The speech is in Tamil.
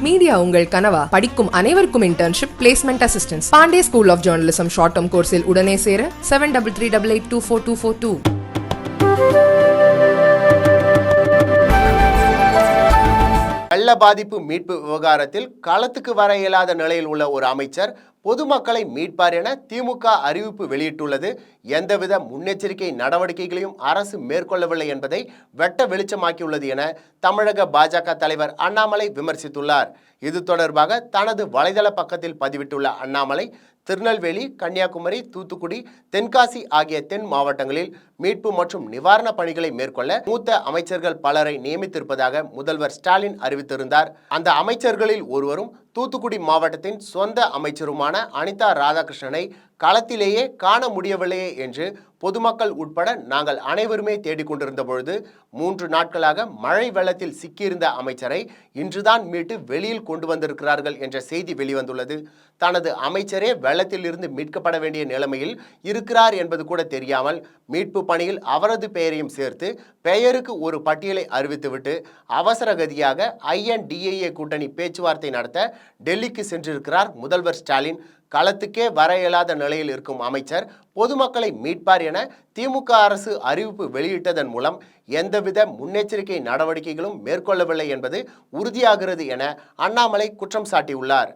மீடியா உங்கள் கனவா? படிக்கும் அனைவருக்கும் internship placement assistance Pandey school of journalism short term கோர்ஸில் உடனே சேர seven double three double eight two four two four two வெள்ள பாதிப்பு மீட்பு விவகாரத்தில் களத்துக்கு வர இயலாத நிலையில் உள்ள ஒரு அமைச்சர் பொதுமக்களை மீட்பார் என திமுக அறிவிப்பு வெளியிட்டுள்ளது. எந்தவித முன்னெச்சரிக்கை நடவடிக்கைகளையும் அரசு மேற்கொள்ளவில்லை என்பதை வெட்ட வெளிச்சமாக்கியுள்ளது என தமிழக பாஜக தலைவர் அண்ணாமலை விமர்சித்துள்ளார். இது தொடர்பாக தனது வலைதள பக்கத்தில் பதிவிட்டுள்ள அண்ணாமலை திருநெல்வேலி கன்னியாகுமரி தூத்துக்குடி தென்காசி ஆகிய தென் மாவட்டங்களில் மீட்பு மற்றும் நிவாரணப் பணிகளை மேற்கொள்ள மூத்த அமைச்சர்கள் பலரை நியமித்திருப்பதாக முதல்வர் ஸ்டாலின் அறிவித்திருந்தார். அந்த அமைச்சர்களில் ஒருவரும் தூத்துக்குடி மாவட்டத்தின் சொந்த அமைச்சருமான அனிதா ராதாகிருஷ்ணனை களத்திலேயே காண முடியவில்லையே என்று பொதுமக்கள் உட்பட நாங்கள் அனைவருமே தேடிக்கொண்டிருந்த பொழுது மூன்று நாட்களாக மழை வெள்ளத்தில் சிக்கியிருந்த அமைச்சரை இன்றுதான் மீட்டு வெளியில் கொண்டு வந்திருக்கிறார்கள் என்ற செய்தி வெளிவந்துள்ளது. தனது அமைச்சரே வெள்ளத்தில் இருந்து மீட்கப்பட வேண்டிய நிலைமையில் இருக்கிறார் என்பது கூட தெரியாமல் மீட்பு பணியில் அவரது பெயரையும் சேர்த்து பெயருக்கு ஒரு பட்டியலை அறிவித்துவிட்டு அவசர கதியாக ஐஎன்டிஏஏ கூட்டணி பேச்சுவார்த்தை நடத்த டெல்லிக்கு சென்றிருக்கிறார் முதல்வர் ஸ்டாலின். களத்துக்கே வர இயலாத நிலையில் இருக்கும் அமைச்சர் பொதுமக்களை மீட்பார் என திமுக அரசு அறிவிப்பு வெளியிட்டதன் மூலம் எந்தவித முன்னெச்சரிக்கை நடவடிக்கைகளும் மேற்கொள்ளவில்லை என்பது உறுதியாகிறது என அண்ணாமலை குற்றம் சாட்டியுள்ளார்.